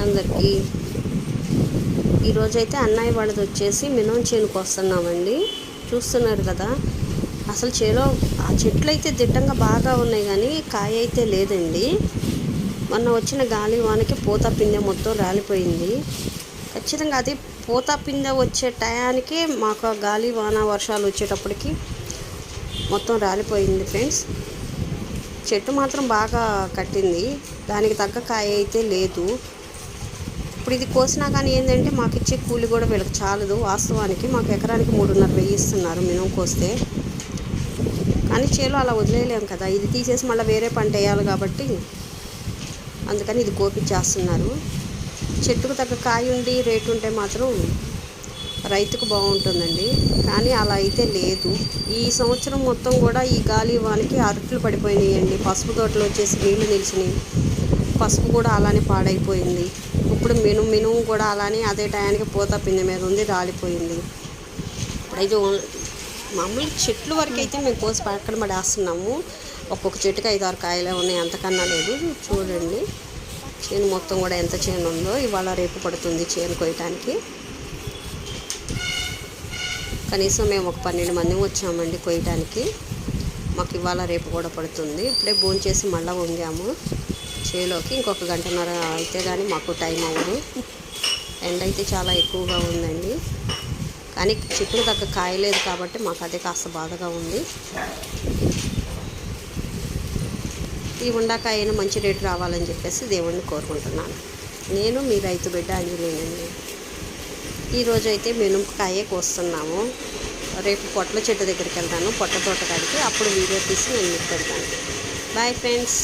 అందరికీ. ఈరోజైతే అన్నయ్య వాళ్ళది వచ్చేసి మినం చేనుకు వస్తున్నామండి. చూస్తున్నారు కదా. అసలు చేలో ఆ చెట్లు అయితే దిట్టంగా బాగా ఉన్నాయి కానీ కాయ అయితే లేదండి. మొన్న వచ్చిన గాలి వానకి పూత పిందె మొత్తం రాలిపోయింది. ఖచ్చితంగా అది పూత పిందె వచ్చే టయానికి మాకు గాలి వాన వర్షాలు వచ్చేటప్పటికి మొత్తం రాలిపోయింది ఫ్రెండ్స్. చెట్టు మాత్రం బాగా కట్టింది. దానికి తగ్గ కాయ అయితే లేదు. ఇప్పుడు ఇది కోసినా కానీ ఏంటంటే మాకు ఇచ్చే కూలి కూడా వీళ్ళకి చాలదు. వాస్తవానికి మాకు ఎకరానికి మూడున్నర వెయ్యి ఇస్తున్నారు మినిమం కోస్తే. కానీ చేలో అలా వదిలేయలేం కదా. ఇది తీసేసి మళ్ళీ వేరే పంట వేయాలి కాబట్టి అందుకని ఇది కోపించేస్తున్నారు. చెట్టుకు తగ్గ కాయ ఉండి రేటు ఉంటే మాత్రం రైతుకు బాగుంటుందండి. కానీ అలా అయితే లేదు. ఈ సంవత్సరం మొత్తం కూడా ఈ గాలి వానికి అరట్లు పడిపోయినాయండి. పసుపు తోటలు వచ్చేసి నీళ్ళు నిలిచినాయి. పసుపు కూడా అలానే పాడైపోయింది. ఇప్పుడు మిను మినుము కూడా అలానే అదే టయానికి పూత పిండి మీద ఉంది రాలిపోయింది. ఇప్పుడైతే ఓన్- మామూలు చెట్లు వరకు అయితే మేము కోసి పక్కన పడేస్తున్నాము. ఒక్కొక్క చెట్టుకి ఐదు ఆరు కాయలే ఉన్నాయి అంతకన్నా లేదు. చూడండి. చేను మొత్తం కూడా ఎంత చేను ఉందో ఇవాళ రేపు పడుతుంది చేను కొయ్యటానికి కనీసం మేము ఒక పన్నెండు మంది వచ్చామండి కొయ్యటానికి మాకు ఇవాళ రేపు కూడా పడుతుంది. ఇప్పుడే భోజనం చేసి మళ్ళీ వంగాము చేలోకి ఇంకొక గంటన్నర అయితే కానీ మాకు టైం అవ్వదు. ఎండ అయితే చాలా ఎక్కువగా ఉందండి. కానీ చిక్కుడు తగ్గ కాయలేదు కాబట్టి మాకు అదే కాస్త బాధగా ఉంది. ఈ ఉండాకాయను మంచి రేటు రావాలని చెప్పేసి దేవుణ్ణి కోరుకుంటున్నాను. నేను మీ రైతు బిడ్డ అంజలేనండి ఈరోజు అయితే మినుపకాయే కోస్తున్నాము. రేపు పొట్ల చెట్టు దగ్గరికి వెళ్తాను. పొట్ల తోట కాడికి అప్పుడు వీడియో తీసి నేను మీకు పెడతాను. Bye friends.